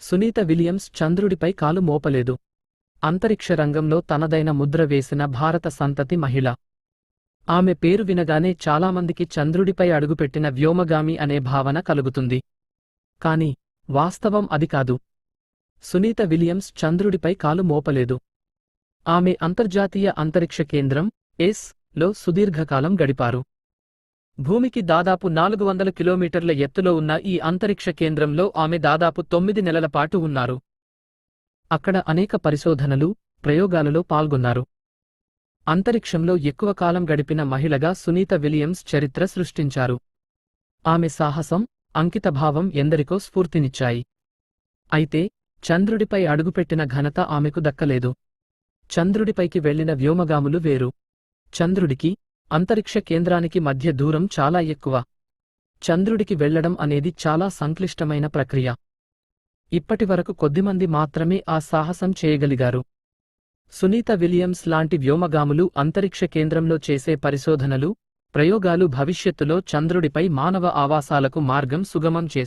Sunitha Williams చంద్రుడిపై కాలు మోపలేదు. అంతరిక్ష రంగంలో తనదైన ముద్ర వేసిన భారత సంతతి మహిళ. ఆమె పేరు వినగానే చాలామందికి చంద్రుడిపై అడుగుపెట్టిన వ్యోమగామి అనే భావన కలుగుతుంది. కాని వాస్తవం అది కాదు. సునీత విలియమ్స్ చంద్రుడిపై కాలు మోపలేదు. ఆమె అంతర్జాతీయ అంతరిక్ష కేంద్రం ఎస్లో సుదీర్ఘకాలం గడిపారు. భూమికి దాదాపు నాలుగు వందల కిలోమీటర్ల ఎత్తులో ఉన్న ఈ అంతరిక్ష కేంద్రంలో ఆమె దాదాపు తొమ్మిది నెలల పాటు ఉన్నారు. అక్కడ అనేక పరిశోధనలు ప్రయోగాలలో పాల్గొన్నారు. అంతరిక్షంలో ఎక్కువ కాలం గడిపిన మహిళగా సునీత విలియమ్స్ చరిత్ర సృష్టించారు. ఆమె సాహసం అంకితభావం ఎందరికో స్ఫూర్తినిచ్చాయి. అయితే చంద్రుడిపై అడుగుపెట్టిన ఘనత ఆమెకు దక్కలేదు. చంద్రుడిపైకి వెళ్ళిన వ్యోమగాములు వేరు. చంద్రుడికి అంతరిక్ష కేంద్రానికి మధ్య దూరం చాలా ఎక్కువ. చంద్రుడికి వెళ్ళడం అనేది చాలా సంక్లిష్టమైన ప్రక్రియ. ఇప్పటివరకు కొద్దిమంది మాత్రమే ఆ సాహసం చేయగలిగారు. సునీత విలియమ్స్ లాంటి వ్యోమగాములు అంతరిక్ష కేంద్రంలో చేసే పరిశోధనలు ప్రయోగాలు భవిష్యత్తులో చంద్రుడిపై మానవ ఆవాసాలకు మార్గం సుగమం చేస్తాయి.